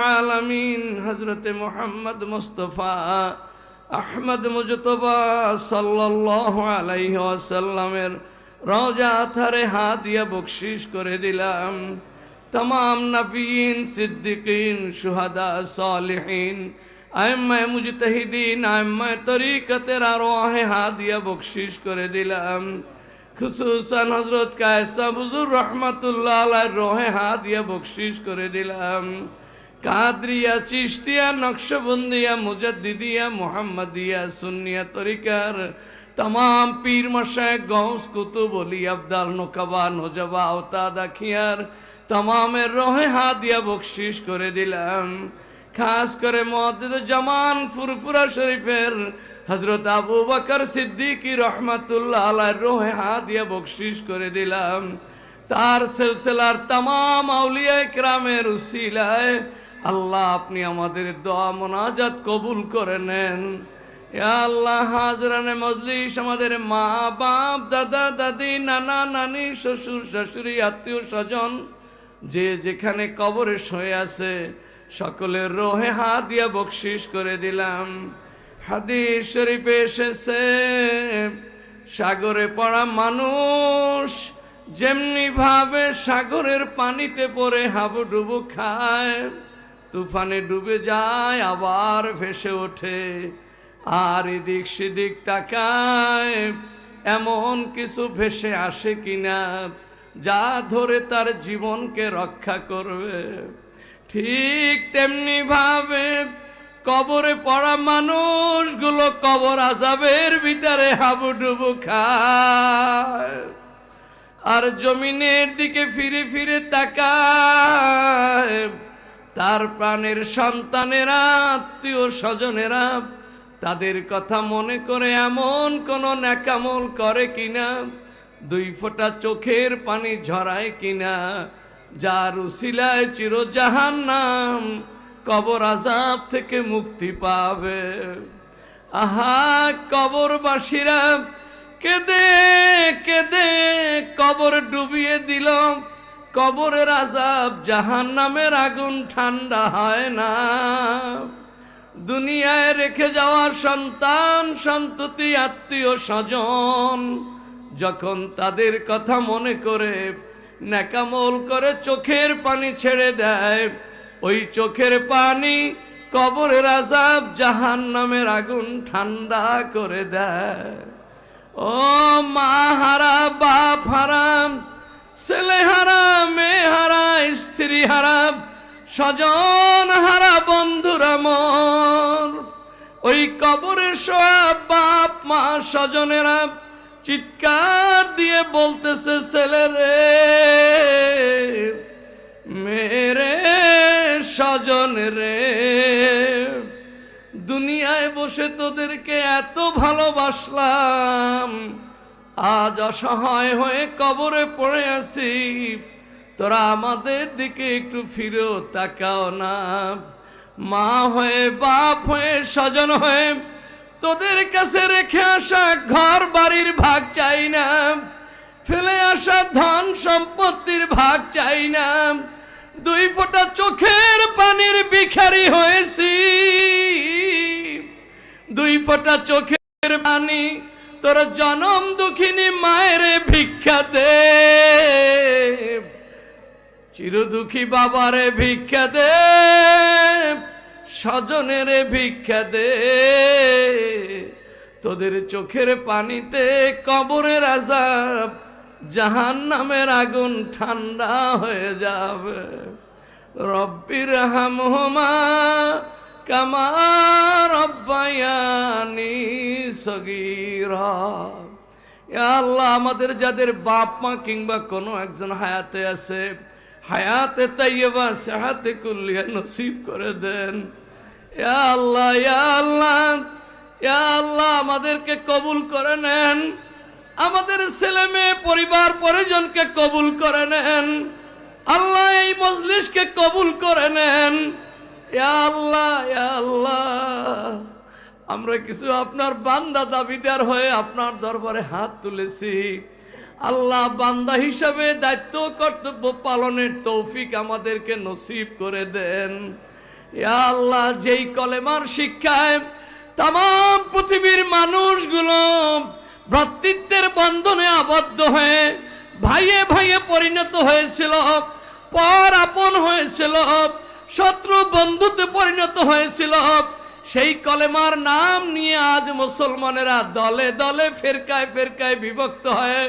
আলামিন হজরতে মোহাম্মদ মুস্তফা আহমদ মুজতবা সাল্লাহ আলাইসাল্লামের রওজা থারে হাত দিয়া বকশিস করে দিলাম। তমাম নবীন, সিদ্দিকিন সুহাদা সালহীন আয়মায় মুজতাহিদিন আয়মায় তরিকতের আরও আহে হাত ইয়া বকশিস করে দিলাম। খুসুসান হজরত কায়সা বুজুর রহমতুল্লাহ রোহে হাত ইয়া বকশিস করে দিলাম। কাদরিয়া চিস্তিয়া নকশবন্দিয়া, মুজাদ্দিদিয়া, মোহাম্মদিয়া, সুন্নিয়া তরিকার তমাম পীর মশায় গৌস কুতুব, অলি, আবদাল, নোকাবা, নোজাবা ওতাদা দাখিয়ার তমামের রহে হা দিয়া বকশিস করে দিলাম খাস করে মহাদ্দ জামান ফুরফুরা শরীফের হজরত আবু বকর সিদ্দিকি রহমতুল্লাহ আলাহ রোহে হাত দিয়া বকশিস করে দিলাম তার সিলসিলার তাম আউলিয়া ক্রামের উসিলায় আল্লাহ, আপনি আমাদের দোয়া মোনাজাত কবুল করে নেন। আল্লাহ, হাজরানে মজলিস, আমাদের মা, বাপ, দাদা, দাদি, নানা, নানি, শ্বশুর, শাশুড়ি, আত্মীয়, স্বজন, যে যেখানে কবরে শুয়ে আছে, সকলের রোহে হাত দিয়া বকশিস করে দিলাম। হাদিস শরীফে এসেছে, সাগরে পড়া মানুষ যেমনি ভাবে সাগরের পানিতে পড়ে হাবুডুবু খায় তুফানে ডুবে যায়, আবার ভেসে ওঠে। আর এদিক সেদিক তাকায়, এমন কিছু ভেসে আসে কিনা, যা ধরে তার জীবনকে রক্ষা করবে। ঠিক তেমনি ভাবে কবরে পড়া মানুষগুলো কবর আজাবের ভিতরে হাবুডুবু খায়। আর জমিনের দিকে ফিরে ফিরে তাকায় তার প্রাণের সন্তানেরা, আত্মীয় স্বজনেরা, তাদের কথা মনে করে এমন কোন ন্যাকামল করে কিনা? দুই ফোঁটা চোখের পানি ঝরায় কিনা? যার উসিলায় চিরজাহান নাম কবর আজাব থেকে মুক্তি পাবে। আহা, কবরবাসীরা, কেদে কেদে কবর ডুবিয়ে দিল। কবরের আজাব জাহান নামের আগুন ঠান্ডা হয় না। দুনিয়ায় রেখে যাওয়া সন্তান, সন্ততি, আত্মীয় স্বজন, যখন তাদের কথা মনে করে, ন্যাকামল করে চোখের পানি ছেড়ে দেয়, ওই চোখের পানি কবরের আজাব জাহান নামের আগুন ঠান্ডা করে দেয়। ও মা হারা, বাপ হারাম ছেলে হারা, মেয়ে হারা, স্ত্রী হারা, স্বজন হারা, বন্ধুরা মন। ওই কবরের সব বাপ, মা, স্বজনেরা চিৎকার দিয়ে বলতেছে, ছেলে রে মেরে স্বজন রে, দুনিয়ায় বসে তোদেরকে এত ভালোবাসলাম আজ অসহায় হয়ে কবরে পড়ে আছি। তোরা আমাদের দিকে একটু ফিরেও তাকাও না। মা হয়ে, বাপ হয়ে, স্বজন হয়ে তোদের কাছে রেখে আসা ঘর বাড়ির ভাগ চাই না। ফেলে আসা ধন সম্পত্তির ভাগ চাই না। দুই ফোঁটা চোখের পানির ভিখারি হয়েছি। দুই ফোঁটা চোখের পানি তোর জনম দুঃখিনী মায়ের ভিক্ষা দে চিরদুখী বাবারে ভিক্ষা দে স্বজনের ভিক্ষা দে তোদের চোখের পানিতে কবরের আজাব জাহান নামের আগুন ঠান্ডা হয়ে যাবে। রব্বির হামহুমা কামা রব্বায়ানি সগীরা। ইয়া আল্লাহ, আমাদের যাদের বাপ মা কিংবা কোনো একজন হায়াতে আছে, হায়াতে তাইয়েবা সেহাতে কুল্লিয়া নসিব করে দেন। ইয়া আল্লাহ ইয়া আল্লাহ ইয়া আল্লাহ, আমাদেরকে কবুল করে নেন। আমাদের ছেলে মেয়ে, পরিবার, পরিজনকে কবুল করে নেন। আল্লাহ এই মজলিসকে কবুল করে নেন। আল্লাহ আল্লাহ। আমরা কিছু আপনার বান্দা দাবিদার হয়ে আপনার দরবারে হাত তুলেছি। আল্লাহ বান্দা হিসাবে দায়িত্ব কর্তব্য পালনের তৌফিক আমাদেরকে নসিব করে দেন। আল্লাহ, যেই কলেমার শিক্ষায় তাম পৃথিবীর মানুষগুলো ভ্রাতৃত্বের বন্ধনে আবদ্ধ হয়ে ভাইয়ে ভাইয়ে পরিণত হয়েছিল, পর আপন হয়েছিল শত্রু বন্ধুতে পরিণত হয়েছিল। সেই কলেমার নাম নিয়ে আজ মুসলমানেরা দলে দলে ফেরকায় ফেরকায় বিভক্ত হয়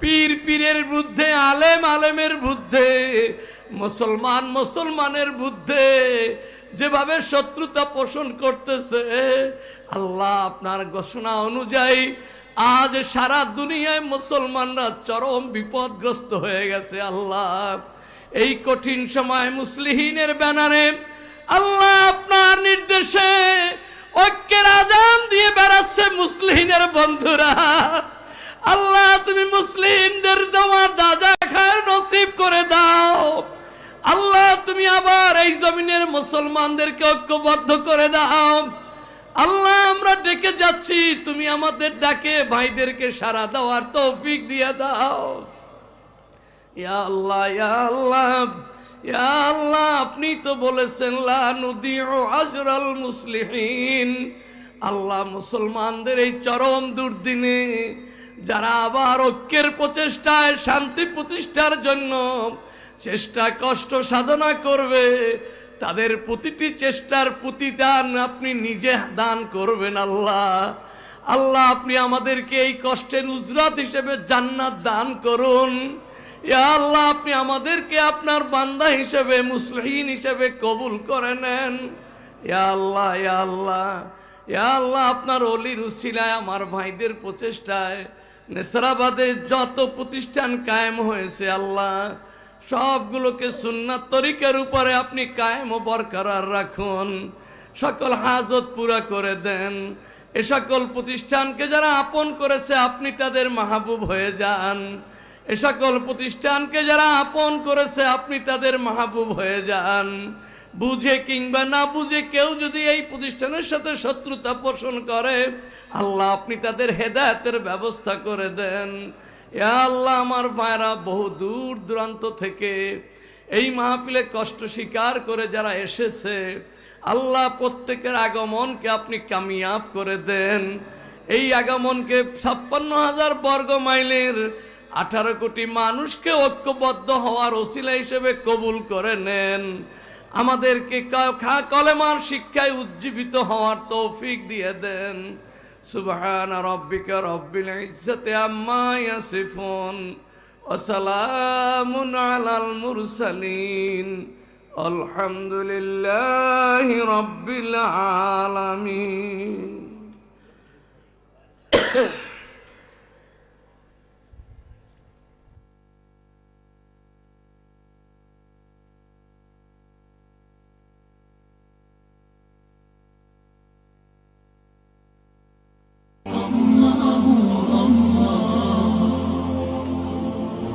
পীর পীরের বুদ্ধে, আলেম আলেমের বুদ্ধে, মুসলমান মুসলমানের বুদ্ধে যেভাবে শত্রুতা পোষণ করতেছে, আল্লাহ আপনার ঘোষণা অনুযায়ী আজ সারা দুনিয়ায় মুসলমানরা চরম বিপদগ্রস্ত হয়ে গেছে আল্লাহ। এই কঠিন সময় মুসলিহিনের ব্যানারে আল্লাহ আপনার নির্দেশে ঐক্যের আজান দিয়ে বেড়াচ্ছে মুসলিহিনের বন্ধুরা। আল্লাহ, তুমি মুসলিমদের তোমার দাদা খায় নসিব করে দাও। আল্লাহ, তুমি আবার এই জমিনের মুসলমানদেরকে ঐক্যবদ্ধ করে দাও। আল্লাহ, আমরা ডেকে যাচ্ছি, তুমি আমাদের ডাকে ভাইদেরকে সারা দেওয়ার তৌফিক দিয়ে দাও। আল্লাহ আল্লাহ আল্লাহ, আপনি তো বলেছেন, লা নুদিউ আজরাল আল্লাহ, মুসলমানদের এই চরম দুর্দিনে যারা আবার ঐক্যের প্রচেষ্টায় শান্তি প্রতিষ্ঠার জন্য চেষ্টা, কষ্ট সাধনা করবে, তাদের প্রতিটি চেষ্টার প্রতিদান আপনি নিজে দান করবেন আল্লাহ। আল্লাহ, আপনি আমাদেরকে এই কষ্টের উজরাত হিসেবে জান্নাত দান করুন। আল্লাহ, আপনি আমাদেরকে আপনার বান্দা হিসেবে মুসলিম হিসেবে কবুল করে নেন। আল্লাহ আল্লাহ আল্লাহ, আপনার অলির উসিলায়, আমার ভাইদের প্রচেষ্টায়, নেসরাবাদে যত প্রতিষ্ঠান কায়েম হয়েছে আল্লাহ, সবগুলোকে সুন্নাত তরিকার উপরে আপনি কায়েম ও বরকরার রাখুন। সকল হাজত পুরা করে দেন। এ সকল প্রতিষ্ঠানকে যারা আপন করেছে, আপনি তাদের মাহবুব হয়ে যান। এ সকল প্রতিষ্ঠানকে যারা আপন করেছে, আপনি তাদের মাহবুব হয়ে যান। বুঝে কিংবা না বুঝে কেউ যদি এই প্রতিষ্ঠানের সাথে শত্রুতা পোষণ করে, আল্লাহ আপনি তাদের হেদায়তের ব্যবস্থা করে দেন। আল্লাহ, আমার ভাইরা, বহু দূর দূরান্ত থেকে এই মাহফিলে কষ্ট স্বীকার করে যারা এসেছে, আল্লাহ প্রত্যেকের আগমনকে আপনি কামিয়াব করে দেন। এই আগমনকে ছাপ্পান্ন হাজার বর্গ মাইলের আঠারো কোটি মানুষকে ঐক্যবদ্ধ হওয়ার ওসিলা হিসেবে কবুল করে নেন। আমাদেরকে খা কলেমার শিক্ষায় উজ্জীবিত হওয়ার তৌফিক দিয়ে দেন। সুবহান রব্বিকা রব্বিল ইজ্জাতি আম্মা ইয়াসিফুন ওয়াসালামুন আলাল মুরসালিন। আলহামদুলিল্লাহি রব্বিল আলামিন।